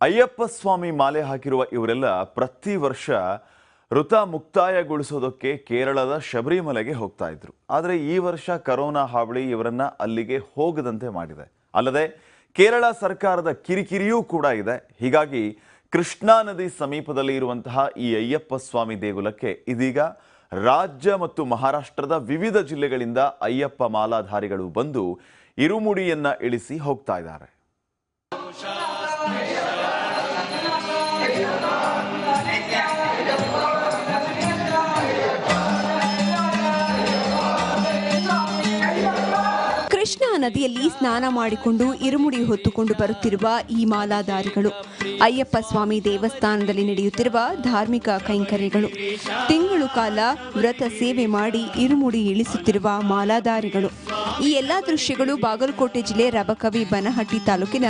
ಅಯ್ಯಪ್ಪ ಸ್ವಾಮಿ ಮಾಲೆ ಹಾಕಿರುವ ಇವರೆಲ್ಲ ಪ್ರತಿ ವರ್ಷ ಋತ ಮುಕ್ತಾಯಗೊಳಿಸೋದಕ್ಕೆ ಕೇರಳದ ಶಬರಿಮಲೆಗೆ ಹೋಗ್ತಾ ಇದ್ರು. ಆದರೆ ಈ ವರ್ಷ ಕರೋನಾ ಹಾವಳಿ ಇವರನ್ನ ಅಲ್ಲಿಗೆ ಹೋಗದಂತೆ ಮಾಡಿದೆ. ಅಲ್ಲದೆ ಕೇರಳ ಸರ್ಕಾರದ ಕಿರಿಕಿರಿಯೂ ಕೂಡ ಇದೆ. ಹೀಗಾಗಿ ಕೃಷ್ಣಾ ನದಿ ಸಮೀಪದಲ್ಲಿ ಇರುವಂತಹ ಈ ಅಯ್ಯಪ್ಪ ಸ್ವಾಮಿ ದೇಗುಲಕ್ಕೆ ಇದೀಗ ರಾಜ್ಯ ಮತ್ತು ಮಹಾರಾಷ್ಟ್ರದ ವಿವಿಧ ಜಿಲ್ಲೆಗಳಿಂದ ಅಯ್ಯಪ್ಪ ಮಾಲಾಧಾರಿಗಳು ಬಂದು ಇರುಮುಡಿಯನ್ನ ಇಳಿಸಿ ಹೋಗ್ತಾ ಇದ್ದಾರೆ. ನದಿಯಲ್ಲಿ ಸ್ನಾನ ಮಾಡಿಕೊಂಡು ಇರುಮುಡಿ ಹೊತ್ತುಕೊಂಡು ಬರುತ್ತಿರುವ ಈ ಮಾಲಾಧಾರಿಗಳು. ಅಯ್ಯಪ್ಪ ಸ್ವಾಮಿ ದೇವಸ್ಥಾನದಲ್ಲಿ ನಡೆಯುತ್ತಿರುವ ಧಾರ್ಮಿಕ ಕೈಂಕರ್ಯಗಳು. ತಿಂಗಳು ಕಾಲ ವ್ರತ ಸೇವೆ ಮಾಡಿ ಇರುಮುಡಿ ಇಳಿಸುತ್ತಿರುವ ಮಾಲಾಧಾರಿಗಳು. ಈ ಎಲ್ಲಾ ದೃಶ್ಯಗಳು ಬಾಗಲಕೋಟೆ ಜಿಲ್ಲೆ ರಬಕವಿ ಬನಹಟ್ಟಿ ತಾಲೂಕಿನ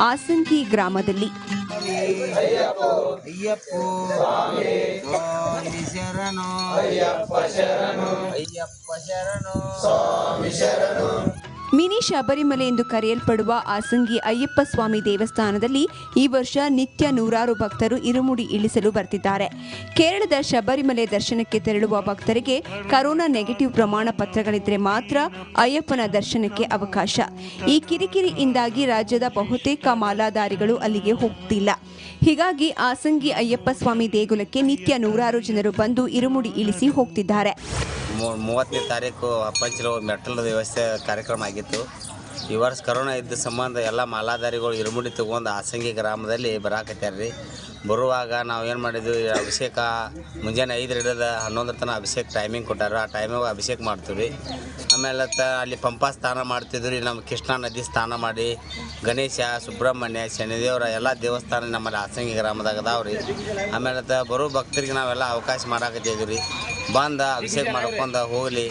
ಆಸಂಕಿ ಗ್ರಾಮದಲ್ಲಿ. ಶರಣು. ಮಿನಿ ಶಬರಿಮಲೆ ಎಂದು ಕರೆಯಲ್ಪಡುವ ಆಸಂಗಿ ಅಯ್ಯಪ್ಪ ಸ್ವಾಮಿ ದೇವಸ್ಥಾನದಲ್ಲಿ ಈ ವರ್ಷ ನಿತ್ಯ ನೂರಾರು ಭಕ್ತರು ಇರುಮುಡಿ ಇಳಿಸಲು ಬರ್ತಿದ್ದಾರೆ. ಕೇರಳದ ಶಬರಿಮಲೆ ದರ್ಶನಕ್ಕೆ ತೆರಳುವ ಭಕ್ತರಿಗೆ ಕರೋನಾ ನೆಗೆಟಿವ್ ಪ್ರಮಾಣ ಪತ್ರಗಳಿದ್ರೆ ಮಾತ್ರ ಅಯ್ಯಪ್ಪನ ದರ್ಶನಕ್ಕೆ ಅವಕಾಶ. ಈ ಕಿರಿಕಿರಿಯಿಂದಾಗಿ ರಾಜ್ಯದ ಬಹುತೇಕ ಮಾಲಾಧಾರಿಗಳು ಅಲ್ಲಿಗೆ ಹೋಗ್ತಿಲ್ಲ. ಹೀಗಾಗಿ ಆಸಂಗಿ ಅಯ್ಯಪ್ಪ ಸ್ವಾಮಿ ದೇಗುಲಕ್ಕೆ ನಿತ್ಯ ನೂರಾರು ಜನರು ಬಂದು ಇರುಮುಡಿ ಇಳಿಸಿ ಹೋಗ್ತಿದ್ದಾರೆ. ಮೂವತ್ತನೇ ತಾರೀಕು ಪಂಚಲ ಮೆಟ್ಟಲ್ ವ್ಯವಸ್ಥೆ ಕಾರ್ಯಕ್ರಮ ಆಗಿತ್ತು. ಈ ವರ್ಷ ಕರೋನಾ ಇದ್ದ ಸಂಬಂಧ ಎಲ್ಲ ಮಾಲಾಧಾರಿಗಳು ಇರುಮುಡಿ ತಗೊಂಡು ಆಸಂಗಿ ಗ್ರಾಮದಲ್ಲಿ ಬರಾಕತ್ಯಾರ ರೀ ಬರುವಾಗ ನಾವು ಏನು ಮಾಡಿದ್ವಿ ಅಭಿಷೇಕ ಮುಂಜಾನೆ ಐದು ಹಿಡಿದ ಹನ್ನೊಂದರ ತನಕ ಅಭಿಷೇಕ ಟೈಮಿಂಗ್ ಕೊಟ್ಟಾರ. ಆ ಟೈಮಿಗೆ ಅಭಿಷೇಕ ಮಾಡ್ತೀವಿ ರೀ ಆಮೇಲೆ ತ ಅಲ್ಲಿ ಪಂಪ ಸ್ನಾನ ಮಾಡ್ತಿದ್ವಿ. ನಮ್ಮ ಕೃಷ್ಣಾ ನದಿ ಸ್ನಾನ ಮಾಡಿ, ಗಣೇಶ, ಸುಬ್ರಹ್ಮಣ್ಯ, ಶನಿದೇವರ ಎಲ್ಲ ದೇವಸ್ಥಾನ ನಮ್ಮಲ್ಲಿ ಆಸಂಗಿ ಗ್ರಾಮದಾಗ ಅದಾವ್ರಿ. ಆಮೇಲೆ ತ ಬರೋ ಭಕ್ತರಿಗೆ ನಾವೆಲ್ಲ ಅವಕಾಶ ಮಾಡಾಕತ್ತೀವಿ ರೀ. ಬಂದ ಅಭಿಷೇಕ ಮಾಡ್ಕೊಂಡ ಹೋಗಲಿ.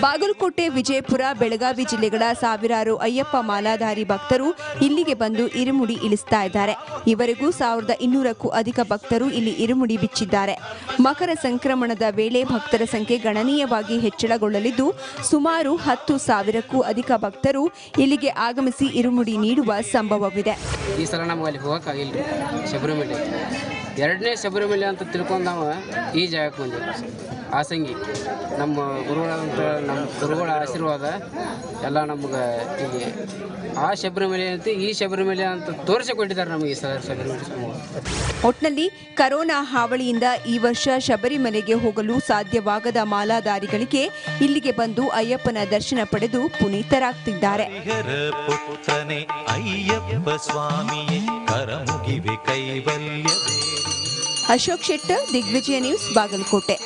ಬಾಗಲಕೋಟೆ ವಿಜಯಪುರ ಬೆಳಗಾವಿ ಜಿಲ್ಲೆಗಳ ಸಾವಿರಾರು ಅಯ್ಯಪ್ಪ ಮಾಲಾಧಾರಿ ಭಕ್ತರು ಇಲ್ಲಿಗೆ ಬಂದು ಇರುಮುಡಿ ಇಳಿಸ್ತಾ ಇದ್ದಾರೆ. ಇವರೆಗೂ ಸಾವಿರದ ಇನ್ನೂರಕ್ಕೂ ಅಧಿಕ ಭಕ್ತರು ಇಲ್ಲಿ ಇರುಮುಡಿ ಬಿಚ್ಚಿದ್ದಾರೆ. ಮಕರ ಸಂಕ್ರಮಣದ ವೇಳೆ ಭಕ್ತರ ಸಂಖ್ಯೆ ಗಣನೀಯವಾಗಿ ಹೆಚ್ಚಳಗೊಳ್ಳಲಿದ್ದು ಸುಮಾರು ಹತ್ತು ಸಾವಿರಕ್ಕೂ ಅಧಿಕ ಭಕ್ತರು ಇಲ್ಲಿಗೆ ಆಗಮಿಸಿ ಇರುಮುಡಿ ನೀಡುವ ಸಂಭವವಿದೆ. ಈ ಸಲ ನಮಗೆ ಅಲ್ಲಿ ಹೋಗಕ್ಕಾಗಿಲ್ಲ ಶಬರಿಮಲೆ. ಎರಡನೇ ಶಬರಿಮಲೆ ಅಂತ ತಿಳ್ಕೊಂಡು ನಾವು ಈ ಜಾಗಕ್ಕೆ ಬಂದ ಆಸಂಗಿ ನಮ್ಮ ಗುರುಗಳಂತ ನಮ್ಮ ಗುರುಗಳ ಆಶೀರ್ವಾದ ಎಲ್ಲ ನಮ್ಗೆ ಈ ಆ ಶಬರಿಮಲೆ ಅಂತ ಈ ಶಬರಿಮಲೆ ಅಂತ ತೋರಿಸಿಕೊಟ್ಟಿದ್ದಾರೆ ನಮಗೆ ಈ ಸಲ ಶಬರಿಮಲೆ. ಒಟ್ನಲ್ಲಿ ಕರೋನಾ ಹಾವಳಿಯಿಂದ ಈ ವರ್ಷ ಶಬರಿಮಲೆಗೆ ಹೋಗಲು ಸಾಧ್ಯವಾಗದ ಮಾಲಾಧಾರಿಗಳಿಗೆ ಇಲ್ಲಿಗೆ ಬಂದು ಅಯ್ಯಪ್ಪನ ದರ್ಶನ ಪಡೆದು ಪುನೀತರಾಗ್ತಿದ್ದಾರೆ. ಅಯ್ಯಪ್ಪ ಸ್ವಾಮಿಯೇ. ಕರಮುಗಿವೆ ಕೈವಲ್ಯ ಅಶೋಕ್ ಶೆಟ್ಟರ್ ದಿಗ್ವಿಜಯ ನ್ಯೂಸ್ ಬಾಗಲಕೋಟೆ.